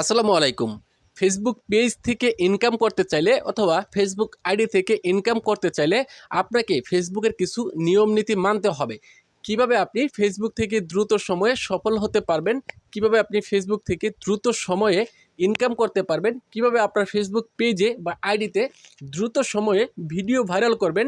আসসালামু আলাইকুম। Facebook page থেকে ইনকাম করতে চাইলে অথবা ফেসবুক আইডি থেকে ইনকাম করতে চাইলে আপনাকে ফেসবুকের কিছু নিয়ম নীতি মানতে হবে। কীভাবে আপনি ফেসবুক থেকে দ্রুত সময়ে সফল হতে পারবেন? কীভাবে আপনি ফেসবুক থেকে দ্রুত সময়ে ইনকাম করতে পারবেন? কীভাবে আপনার ফেসবুক পেজে বা আইডিতে দ্রুত সময়ে ভিডিও ভাইরাল করবেন?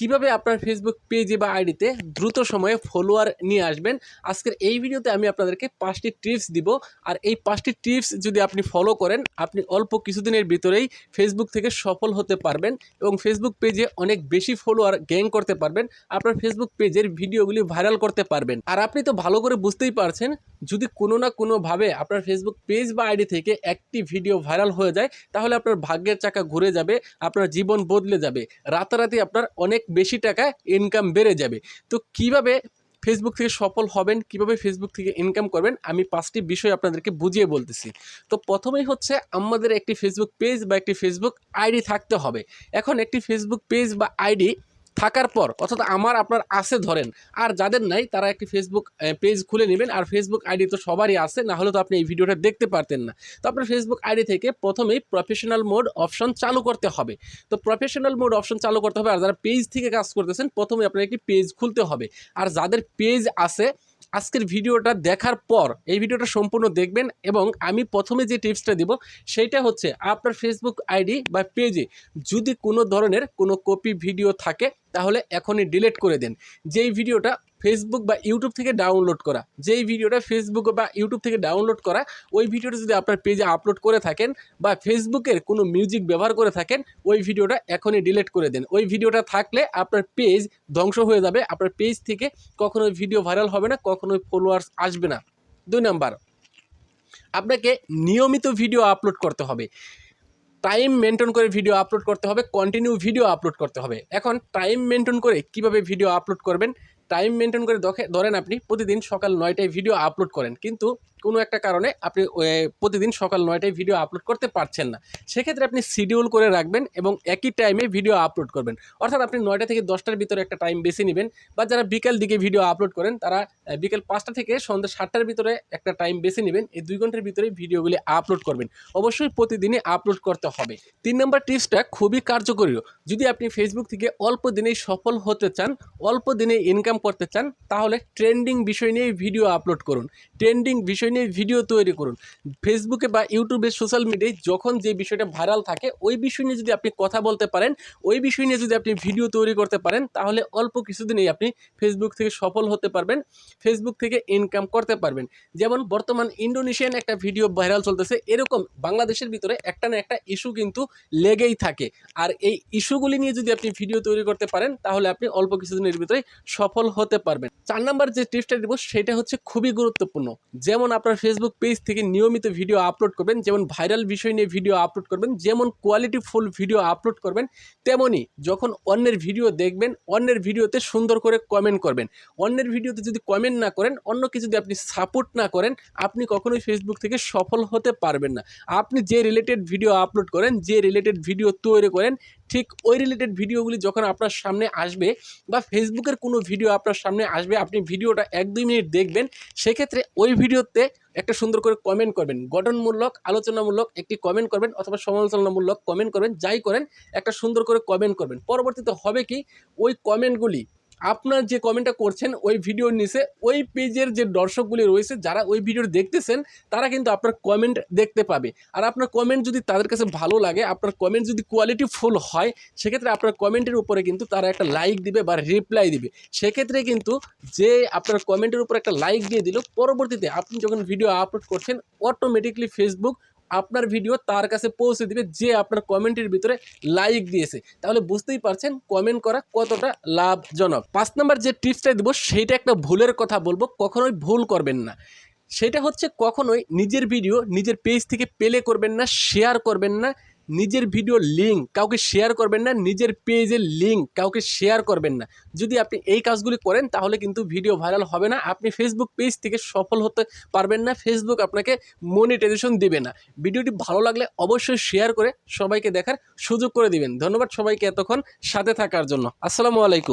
কীভাবে আপনার ফেসবুক পেজে বা আইডিতে দ্রুত সময়ে ফলোয়ার নিয়ে আসবেন? আজকের এই ভিডিওতে আমি আপনাদেরকে পাঁচটি টিপস দিব। আর এই পাঁচটি টিপস যদি আপনি ফলো করেন, আপনি অল্প কিছুদিনের ভিতরেই ফেসবুক থেকে সফল হতে পারবেন এবং ফেসবুক পেজে অনেক বেশি ফলোয়ার গেইন করতে পারবেন। আপনার ফেসবুক পেজের ভিডিওগুলি ভাইরাল করতে পারবেন। আর আপনি তো ভালো করে বুঝতেই পারছেন, যদি কোনো না কোনোভাবে আপনার ফেসবুক পেজ বা আইডি থেকে একটি ভিডিও ভাইরাল হয়ে যায়, তাহলে আপনার ভাগ্যের চাকা ঘুরে যাবে, আপনার জীবন বদলে যাবে। রাতারাতি আপনার অনেক বেশি টাকা ইনকাম বেড়ে যাবে। তো কীভাবে ফেসবুক থেকে সফল হবেন, কীভাবে ফেসবুক থেকে ইনকাম করবেন, আমি পাঁচটি বিষয় আপনাদেরকে বুঝিয়ে বলতেছি। তো প্রথমেই হচ্ছে আমাদের একটি ফেসবুক পেজ বা একটি ফেসবুক আইডি থাকতে হবে। এখন একটি ফেসবুক পেজ বা আইডি থাকার পর, অর্থাৎ আমার, আপনার আছে ধরেন, আর যাদের নাই, তারা একটি ফেসবুক পেজ খুলে নেবেন, আর ফেসবুক আইডি তো সবারই আছে, না হলে তো আপনি এই ভিডিওটা দেখতে পারতেন না। তো আপনার ফেসবুক আইডি থেকে প্রথমেই প্রফেশনাল মোড অপশন চালু করতে হবে। তো প্রফেশনাল মোড অপশন চালু করতে হবে, আর যারা পেজ থেকে কাজ করতেছেন, প্রথমে আপনার একটি পেজ খুলতে হবে। আর যাদের পেজ আছে আজকের ভিডিওটা দেখার পর এই ভিডিওটা সম্পূর্ণ দেখবেন এবং আমি প্রথমে যে টিপসটা দিব সেইটা হচ্ছে আপনার ফেসবুক আইডি বা পেজে যদি কোনো ধরনের কোনো কপি ভিডিও থাকে, তাহলে এখনই ডিলেট করে দেন। যেই ভিডিওটা ফেসবুক বা ইউটিউব থেকে ডাউনলোড করা। যেই ভিডিওটা ফেসবুক বা ইউটিউব থেকে ডাউনলোড করা, ওই ভিডিওটা যদি আপনার পেজে আপলোড করে থাকেন বা ফেসবুকের কোনো মিউজিক ব্যবহার করে থাকেন, ওই ভিডিওটা এখনই ডিলিট করে দেন। ওই ভিডিওটা থাকলে আপনার পেজ ধ্বংস হয়ে যাবে। আপনার পেজ থেকে কখনো ভিডিও ভাইরাল হবে না কখনোই ফলোয়ার্স আসবে না। দুই নাম্বার, আপনাকে নিয়মিত ভিডিও আপলোড করতে হবে। টাইম মেনটেন করে ভিডিও আপলোড করতে হবে কন্টিনিউ ভিডিও আপলোড করতে হবে। এখন টাইম মেনটেন করে কীভাবে ভিডিও আপলোড করবেন? টাইম মেনটেন করে ধরেন আপনি প্রতিদিন সকাল নয়টায় ভিডিও আপলোড করেন। কিন্তু কোনো একটা কারণে আপনি প্রতিদিন সকাল নয়টায় ভিডিও আপলোড করতে পারছেন না। সেক্ষেত্রে আপনি শিডিউল করে রাখবেন এবং একই টাইমে ভিডিও আপলোড করবেন। অর্থাৎ আপনি নয়টা থেকে দশটার ভিতরে একটা টাইম বেছে নেবেন বা যারা বিকাল দিকে ভিডিও আপলোড করেন, তারা বিকেল পাঁচটা থেকে সন্ধ্যা সাতটার ভিতরে একটা টাইম বেছে নেবেন। এই দুই ঘণ্টার ভিতরে ভিডিওগুলি আপলোড করবেন। অবশ্যই প্রতিদিনই আপলোড করতে হবে। তিন নম্বর টিপসটা খুবই কার্যকরী। যদি আপনি ফেসবুক থেকে অল্প দিনেই সফল হতে চান, অল্প দিনে ইনকাম করতে চান, তাহলে ট্রেন্ডিং বিষয় নিয়ে ভিডিও আপলোড করুন। ট্রেন্ডিং বিষয় নিয়ে ভিডিও তৈরি করুন। ফেসবুকে বা ইউটিউবে সোশ্যাল মিডিয়ায় যখন যে বিষয়টা ভাইরাল থাকে, ওই বিষয় নিয়ে যদি আপনি কথা বলতে পারেন, ওই বিষয় নিয়ে যদি আপনি ভিডিও তৈরি করতে পারেন, তাহলে অল্প কিছুদিনেই আপনি ফেসবুক থেকে সফল হতে পারবেন ফেসবুক থেকে ইনকাম করতে পারবেন। যেমন বর্তমান ইন্ডোনেশিয়ান একটা ভিডিও ভাইরাল চলতেছে, এরকম বাংলাদেশের ভিতরে একটা না একটা ইস্যু কিন্তু লেগেই থাকে। আর এই ইস্যুগুলি নিয়ে যদি আপনি ভিডিও তৈরি করতে পারেন, তাহলে আপনি অল্প কিছুদিনের ভিতরে সফল হতে পারবেন। চার নাম্বার যে টিপসটা দিব, সেটা হচ্ছে খুবই গুরুত্বপূর্ণ। যেমন আপনার ফেসবুক পেজ থেকে নিয়মিত ভিডিও আপলোড করবেন, যেমন ভাইরাল বিষয় নিয়ে ভিডিও আপলোড করবেন, যেমন কোয়ালিটিফুল ভিডিও আপলোড করবেন তেমনই যখন অন্যের ভিডিও দেখবেন, অন্যের ভিডিওতে সুন্দর করে কমেন্ট করবেন। অন্যের ভিডিওতে যদি কমেন্ট না করেন, অন্য কিছু যদি আপনি সাপোর্ট না করেন, আপনি কখনোই ফেসবুক থেকে সফল হতে পারবেন না। আপনি যে রিলেটেড ভিডিও আপলোড করেন, যে রিলেটেড ভিডিও তৈরি করেন ঠিক ওই রিলেটেড ভিডিওগুলি যখন আপনার সামনে আসবে বা ফেসবুকের কোনো ভিডিও আপনার সামনে আসবে, আপনি ভিডিওটা এক দুই মিনিট দেখবেন, সেক্ষেত্রে ওই ভিডিওতে একটা সুন্দর করে কমেন্ট করবেন। গঠনমূলক, আলোচনামূলক একটি কমেন্ট করবেন অথবা সমালোচনামূলক কমেন্ট করবেন, যাই করেন, একটা সুন্দর করে কমেন্ট করবেন। পরবর্তীতে হবে কি, ওই কমেন্টগুলি আপনার যে কমেন্টটা করছেন ওই ভিডিওর নিচে, ওই পেজের যে দর্শকগুলি রয়েছে, যারা ওই ভিডিও দেখতেছেন, তারা কিন্তু আপনার কমেন্ট দেখতে পাবে। আর আপনার কমেন্ট যদি তাদের কাছে ভালো লাগে, আপনার কমেন্ট যদি কোয়ালিটি ফুল হয়, সেক্ষেত্রে আপনার কমেন্টের উপরে কিন্তু তারা একটা লাইক দিবে বা রিপ্লাই দিবে। সেক্ষেত্রে কিন্তু যে আপনার কমেন্টের উপর একটা লাইক দিয়ে দিল, পরবর্তীতে আপনি যখন ভিডিও আপলোড করছেন অটোমেটিকলি ফেসবুক আপনার ভিডিও তার কাছে পৌঁছে দিবে যে আপনার কমেন্টের ভিতরে লাইক দিয়েছে। তাহলে বুঝতেই পারছেন কমেন্ট করা কতটা লাভজনক। পাঁচ নম্বর যে টিপসটা দেবো, সেইটা একটা ভুলের কথা বলব, কখনোই ভুল করবেন না। সেটা হচ্ছে কখনোই নিজের ভিডিও নিজের পেজ থেকে পেলে করবেন না শেয়ার করবেন না। নিজের ভিডিও লিঙ্ক কাউকে শেয়ার করবেন না, নিজের পেজের লিঙ্ক কাউকে শেয়ার করবেন না। যদি আপনি এই কাজগুলি করেন, তাহলে কিন্তু ভিডিও ভাইরাল হবে না। আপনি ফেসবুক পেজ থেকে সফল হতে পারবেন না ফেসবুক আপনাকে মনিটাইজেশন দেবে না। ভিডিওটি ভালো লাগলে অবশ্যই শেয়ার করে সবাইকে দেখার সুযোগ করে দিবেন। ধন্যবাদ সবাইকে এতক্ষণ সাথে থাকার জন্য। আসসালামু আলাইকুম।